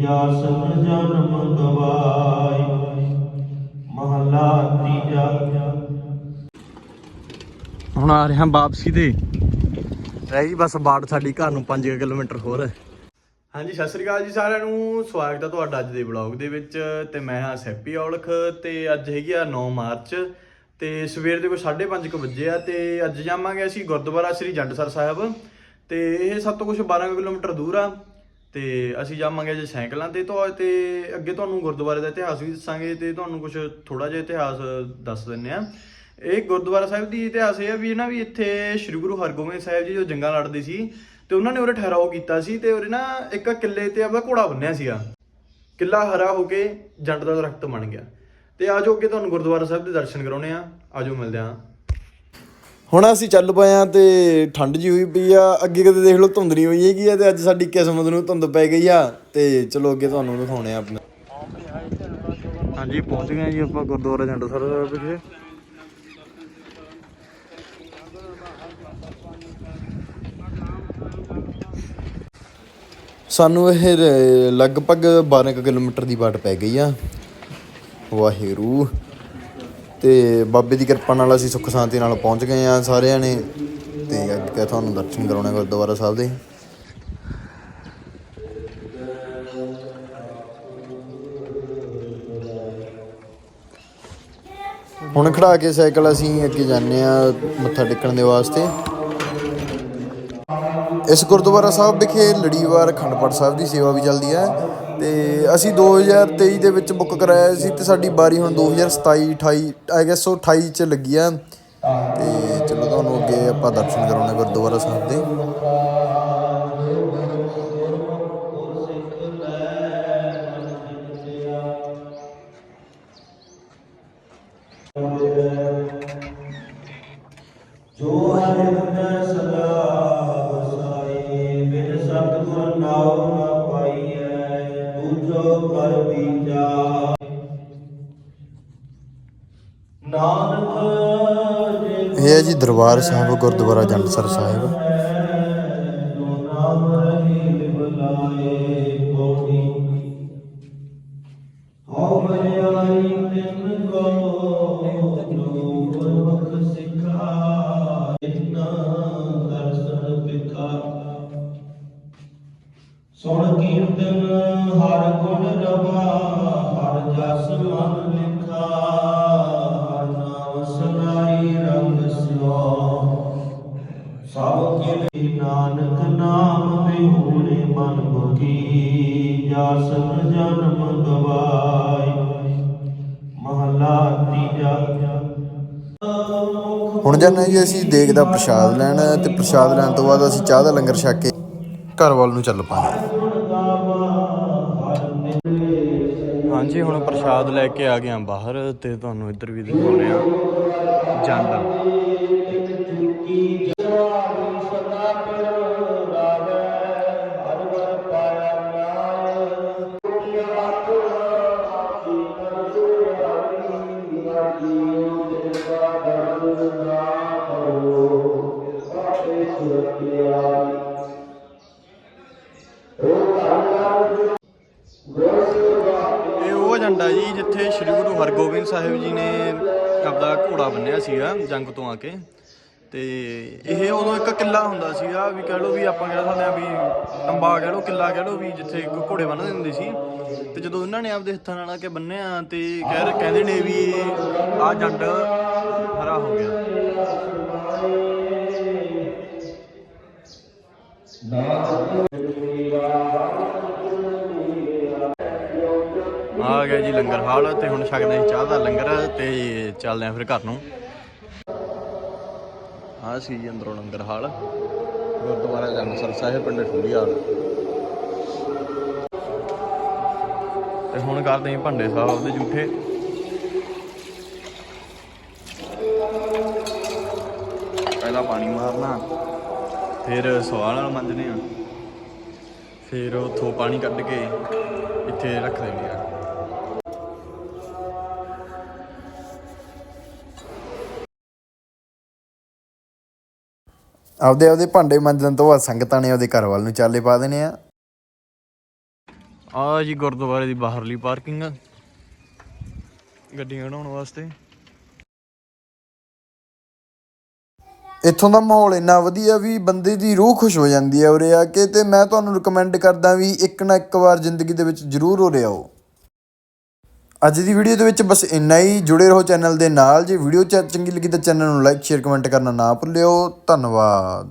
ਜਾਸਨ ਜਨਮ ਗਵਾਈ ਮਹਲਾ ਤੀਜਾ। ਹੁਣ ਆ ਰਹੇ ਹਾਂ ਵਾਪਸੀ ਤੇ। ਰਹਿ ਗਈ ਬਸ ਬਾੜ ਸਾਡੀ ਘਰ ਨੂੰ 5 ਕਿਲੋਮੀਟਰ ਹੋਰ ਹਾਂਜੀ ਸਤਿ ਸ੍ਰੀ ਅਕਾਲ ਜੀ ਸਾਰਿਆਂ ਨੂੰ। ਸਵਾਗਤ ਹੈ ਤੁਹਾਡਾ ਅੱਜ ਦੇ ਵਲੌਗ ਦੇ ਵਿੱਚ। ਤੇ ਮੈਂ ਹਾਂ ਸੈਪੀ ਔਲਖ ਤੇ ਅੱਜ ਹੈਗੀ ਆ 9 ਮਾਰਚ। ਤੇ ਸਵੇਰ ਦੇ ਕੋਈ 5:30 ਕੁ ਵਜੇ ਆ ਤੇ ਅੱਜ ਜਾਵਾਂਗੇ ਅਸੀਂ ਗੁਰਦੁਆਰਾ ਸ੍ਰੀ ਜੰਡਸਰ ਸਾਹਿਬ। ਤੇ ਇਹ ਸਭ ਤੋਂ ਕੁਝ 12 ਕਿਲੋਮੀਟਰ ਦੂਰ ਆ। ਤੇ ਅਸੀਂ ਜਾਵਾਂਗੇ ਜੇ ਸਾਈਕਲਾਂ ਤੇ ਤੋਂ, ਤੇ ਅੱਗੇ ਤੁਹਾਨੂੰ ਗੁਰਦੁਆਰੇ ਦਾ ਇਤਿਹਾਸ ਵੀ ਦੱਸਾਂਗੇ ਤੇ ਤੁਹਾਨੂੰ ਕੁਝ ਥੋੜਾ ਜਿਹਾ ਇਤਿਹਾਸ ਦੱਸ ਦਿੰਨੇ ਆ ਇਹ ਗੁਰਦੁਆਰਾ ਸਾਹਿਬ ਦੀ ਇਤਿਹਾਸ ਇਹ ਆ ਵੀ ਨਾ ਵੀ ਇੱਥੇ ਸ੍ਰੀ ਗੁਰੂ ਹਰਗੋਬਿੰਦ ਸਾਹਿਬ ਜੀ ਜੋ ਜੰਗਾਂ ਲੜਦੇ ਸੀ ਤੇ ਉਹਨਾਂ ਨੇ ਉਰੇ ਠਹਿਰਾਓ ਕੀਤਾ ਸੀ ਤੇ ਉਰੇ ਨਾ ਇੱਕ ਕਿੱਲੇ ਤੇ ਆਪਦਾ ਘੋੜਾ ਬੰਨਿਆ ਸੀਗਾ। ਕਿੱਲਾ ਹਰਾ ਹੋ ਕੇ ਜੰਡ ਦਾ ਦਰਖਤ ਬਣ ਗਿਆ। ਤੇ ਆਜੋ ਅੱਗੇ ਤੁਹਾਨੂੰ ਗੁਰਦੁਆਰਾ ਸਾਹਿਬ ਦੇ ਦਰਸ਼ਨ ਕਰਾਉਣੇ ਆ ਆਜੋ ਮਿਲਦੇ ਆ ਹੁਣ ਅਸੀਂ ਚੱਲ ਪਏ ਆ ਤੇ ਠੰਡ ਜੀ ਹੋਈ ਪਈ ਆ ਅੱਗੇ ਕਦੇ ਦੇਖ ਲਓ ਧੁੰਦ ਨਹੀਂ ਹੋਈ ਹੈਗੀ ਆ ਤੇ ਅੱਜ ਸਾਡੀ ਕਿਸਮਤ ਨੂੰ ਧੁੰਦ ਪੈ ਗਈ ਆ ਤੇ ਚਲੋ ਅੱਗੇ ਤੁਹਾਨੂੰ ਦਿਖਾਉਣੇ ਆ ਆਪਣੇ। ਹਾਂਜੀ ਪਹੁੰਚ ਗਏ ਜੀ ਆਪਾਂ ਗੁਰਦੁਆਰਾ ਜੰਡਸਰ ਸਾਹਿਬ ਵਿਖੇ ਸਾਨੂੰ ਇਹ ਲਗਭਗ 12 ਕੁ ਕਿਲੋਮੀਟਰ ਦੀ ਬਾਟ ਪੈ ਗਈ ਆ। ਵਾਹਿਗੁਰੂ। ਤੇ ਬਾਬੇ ਦੀ ਕਿਰਪਾ ਨਾਲ ਅਸੀਂ ਸੁੱਖ ਸ਼ਾਂਤੀ ਨਾਲ ਪਹੁੰਚ ਗਏ ਆ ਸਾਰਿਆਂ ਨੇ ਤੇ ਅੱਗੇ ਤੁਹਾਨੂੰ ਦਰਸ਼ਨ ਕਰਾਉਣੇ ਗੁਰਦੁਆਰਾ ਸਾਹਿਬ ਦੇ। ਹੁਣ ਖੜਾ ਕੇ ਸਾਈਕਲ ਅਸੀਂ ਅੱਗੇ ਜਾਂਦੇ ਆ ਮੱਥਾ ਟੇਕਣ ਦੇ ਵਾਸਤੇ। ਇਸ ਗੁਰਦੁਆਰਾ ਸਾਹਿਬ ਵਿਖੇ ਲੜੀਵਾਰ ਅਖੰਡ ਪਾਠ ਸਾਹਿਬ ਦੀ ਸੇਵਾ ਵੀ ਚੱਲਦੀ ਹੈ। ਤੇ ਅਸੀਂ 2023 ਦੇ ਵਿੱਚ ਬੁੱਕ ਕਰਾਇਆ ਸੀ ਤੇ ਸਾਡੀ ਵਾਰੀ ਹੁਣ 2027 28 ਆਈ ਗੈਸ ਉਹ 28 ਚ ਲੱਗੀ ਆ। ਤੇ ਚਲੋ ਤੁਹਾਨੂੰ ਅੱਗੇ ਆਪਾਂ ਦਰਸ਼ਨ ਕਰਾਉਣੇ ਗੁਰਦੁਆਰਾ ਸਾਹਿਬ ਦੇ। ਜੋ ਹਰਿ ਕਰ ਨਾਨਕ ਇਹ ਹੈ ਜੀ ਦਰਬਾਰ ਸਾਹਿਬ ਗੁਰਦੁਆਰਾ ਜੰਡਸਰ ਸਾਹਿਬ। ਤਿਨ ਕੋ ਗੁਣ ਰਵਾ ਹਰ ਜਸ ਮਨ ਲਿਖਾ, ਹਰ ਨਾਮ ਸਨਾਈ ਰੰਗ ਸਿਓ। ਸਭ ਕੇ ਨਾਨਕ ਨਾਮ ਬਿਹੂਣੇ ਮਨ ਮੁਕੀ ਜਾਸਨ ਜਨਮ ਗਵਾਈ। ਮਹਲਾ ਤੀਜਾ। ਹੁਣ ਜਾਂਦੇ ਜੀ ਅਸੀਂ ਦੇਗ ਦਾ ਪ੍ਰਸ਼ਾਦ ਲੈਣ ਤੇ ਪ੍ਰਸ਼ਾਦ ਲੈਣ ਤੋਂ ਬਾਅਦ ਅਸੀਂ ਚਾਹ ਦਾ ਲੰਗਰ ਛਕ ਕੇ ਘਰ ਵੱਲ ਨੂੰ ਚੱਲ ਪਾਂਗੇ ਹਾਂਜੀ ਹੁਣ ਪ੍ਰਸ਼ਾਦ ਲੈ ਕੇ ਆ ਗਏ ਆ ਬਾਹਰ ਤੇ ਤੁਹਾਨੂੰ ਇੱਧਰ ਵੀ ਦਿਖਾਉਣੇ ਆ। ਜਾਂਦਾ। ਸਦਾ ਪਿਰ ਰਾਵੈ ਹਰ ਵਰ ਪਾਇਆ ਨਾਇ ਕੋਟਿ ਹੱਥ ਆਖੀ ਨਰਜੇ ਹਰੀ ਆਖੀ ਦੇਵਾ ਦਰਦ ਨਾ ਕਰੋ ਆਪੇ ਸੁਰਤਿਆਈ ਇਹ ਉਹ ਝੰਡਾ ਜੀ, ਜਿੱਥੇ ਸ੍ਰੀ ਗੁਰੂ ਹਰਗੋਬਿੰਦ ਸਾਹਿਬ ਜੀ ਨੇ ਆਪਦਾ ਘੋੜਾ ਬੰਨਿਆ ਸੀਗਾ, ਜੰਗ ਤੋਂ ਆ ਕੇ। ਤੇ ਇਹ ਉਦੋਂ ਇੱਕ ਕਿੱਲਾ ਹੁੰਦਾ ਸੀਗਾ ਵੀ ਕਹਿ ਲਓ ਵੀ ਆਪਾਂ ਕਹਿ ਸਕਦੇ ਆ ਵੀ ਟੰਬਾ ਕਹਿ ਲਓ, ਕਿੱਲਾ ਕਹਿ ਲਓ ਵੀ ਜਿੱਥੇ ਘੋੜੇ ਬੰਨ੍ਹਦੇ ਹੁੰਦੇ ਸੀ। ਤੇ ਜਦੋਂ ਇਹਨਾਂ ਨੇ ਆਪਦੇ ਹੱਥਾਂ ਨਾਲ ਆ ਕੇ ਬੰਨਿਆ ਤੇ ਕਹਿ ਕਹਿੰਦੇ ਨੇ ਵੀ ਆ ਜੰਡ ਹਰਾ ਹੋ ਗਿਆ। ਆ ਗਿਆ ਜੀ ਲੰਗਰ ਹਾਲ ਤੇ ਹੁਣ ਛਕਦੇ ਹਾਂ ਚਾਹ ਦਾ ਲੰਗਰ ਤੇ ਚੱਲਦੇ ਹਾਂ ਫਿਰ ਘਰ ਨੂੰ। ਆ ਸੀ ਜੀ ਅੰਦਰੋਂ ਲੰਗਰ ਹਾਲ। ਗੁਰਦੁਆਰਾ ਜਨਸਰ ਸਾਹਿਬ ਪਿੰਡ ਠੁੰਡੀਆਲ ਤੇ ਹੁਣ ਕਰਦੇ ਆਂ ਭੰਡੇ ਸਾਹਿਬ ਦੇ ਜੂਠੇ। ਪਹਿਲਾਂ ਪਾਣੀ ਮਾਰਨਾ। ਫਿਰ ਸਵਾਲ ਨਾਲ ਮੰਜਨੇ ਆ ਫਿਰ ਉਥੋਂ ਪਾਣੀ ਕੱਢ ਕੇ ਇੱਥੇ ਰੱਖ ਦਿੰਦੇ ਆ ਆਪਦੇ ਆਪਦੇ ਭਾਂਡੇ ਮਾਂਜਣ ਤੋਂ ਬਾਅਦ ਸੰਗਤਾਂ ਨੇ ਆਪਦੇ ਘਰ ਵੱਲ ਨੂੰ ਚਾਲੇ ਪਾ ਦੇਣੇ ਆ। ਆ ਜੀ ਗੁਰਦੁਆਰੇ ਦੀ ਬਾਹਰਲੀ ਪਾਰਕਿੰਗ ਗੱਡੀਆਂ ਖੜਾਉਣ ਵਾਸਤੇ। ਇੱਥੋਂ ਦਾ ਮਾਹੌਲ ਇੰਨਾ ਵਧੀਆ ਵੀ ਬੰਦੇ ਦੀ ਰੂਹ ਖੁਸ਼ ਹੋ ਜਾਂਦੀ ਹੈ ਉਰੇ ਆ ਕੇ ਤੇ ਮੈਂ ਤੁਹਾਨੂੰ ਰეკਮੈਂਡ ਕਰਦਾ ਵੀ ਇੱਕ ਨਾ ਇੱਕ ਵਾਰ ਜ਼ਿੰਦਗੀ ਦੇ ਵਿੱਚ ਜ਼ਰੂਰ ਉਰੇ ਆਓ। ਅੱਜ ਦੀ ਵੀਡੀਓ ਦੇ ਵਿੱਚ ਬਸ ਇੰਨਾ ਹੀ। ਜੁੜੇ ਰਹੋ ਚੈਨਲ ਦੇ ਨਾਲ। ਜੇ ਵੀਡੀਓ ਚ ਚੰਗੀ ਲੱਗੀ ਤਾਂ ਚੈਨਲ ਨੂੰ ਲਾਈਕ ਸ਼ੇਅਰ ਕਮੈਂਟ ਕਰਨਾ ਨਾ ਭੁੱਲਿਓ। ਧੰਨਵਾਦ।